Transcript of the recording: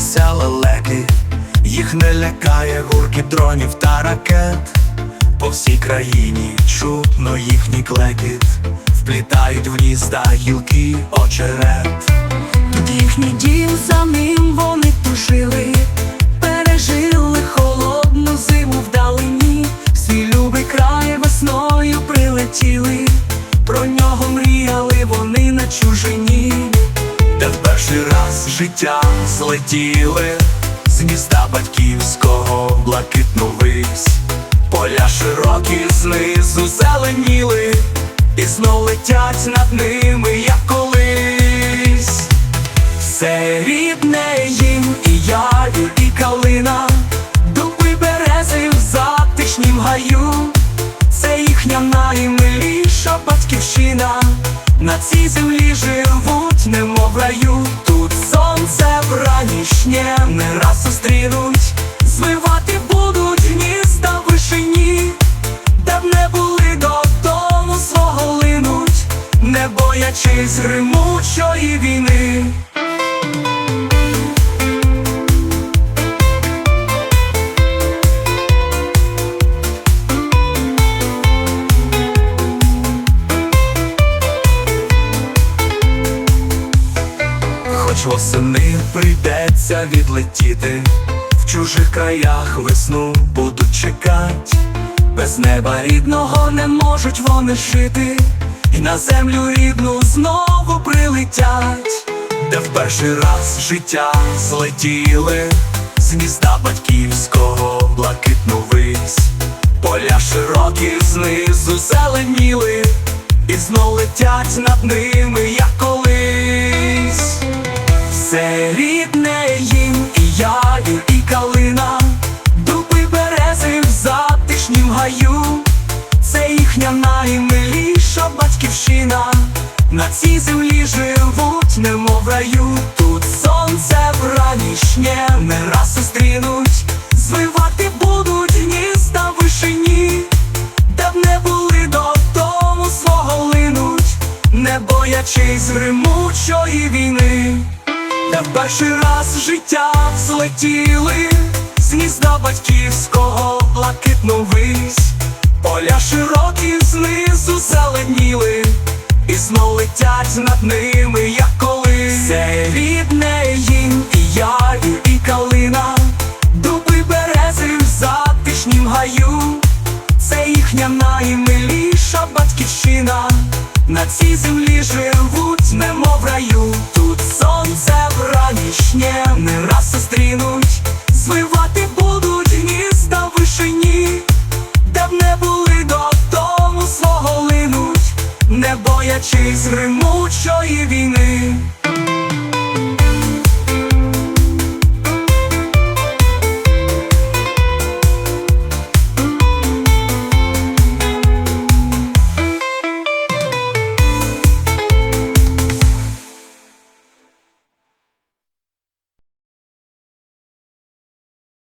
розлетілися лелеки, їх не лякає гурки дронів та ракет. По всій країні чутно їхній клекіт, вплітають в гнізда гілки очерет. Тут їхній дім самим вони тушили, пережили холодну зиму вдалині, свій любий край весною прилетіли, про нього мріяли вони на чужині. Де в перший раз життя злетіли. З гнізда батьківського блакитну вись. Поля широкі знизу зеленіли, і знов летять над ними, на цій землі живуть, немов раю. Тут сонце вранішнє не раз зустрінуть, звивати будуть гнізда в вишині, де б не були додому свого линуть, не боячись гримучої війни. Хоч восени прийдеться відлетіти, в чужих краях весну будуть чекать, Без неба рідного не можуть вони жити, і на землю рідну знову прилетять. де в перший раз життя злетіли з гнізда батьківського блакитну вись. Поля широкі знизу зеленіли, і знов летять над ними, як колись. Все рідне їм і явір, і калина, дуби берези в затишнім гаю, це їхня наймиліша батьківщина, на цій землі живуть, немов раю. Тут сонце вранішнє не раз зустрінуть, звивати будуть гнізда в вишині, де б не були додому свого линуть, не боячись гримучої війни. В перший раз життя злетіли з гнізда батьківського блакитну вись, поля широкі знизу зеленіли, і знов летять над ними, як колись. Все рідне їм і явір, і калина, дуби берези в затишнім гаю, це їхня наймиліша батьківщина, на цій землі живуть, немов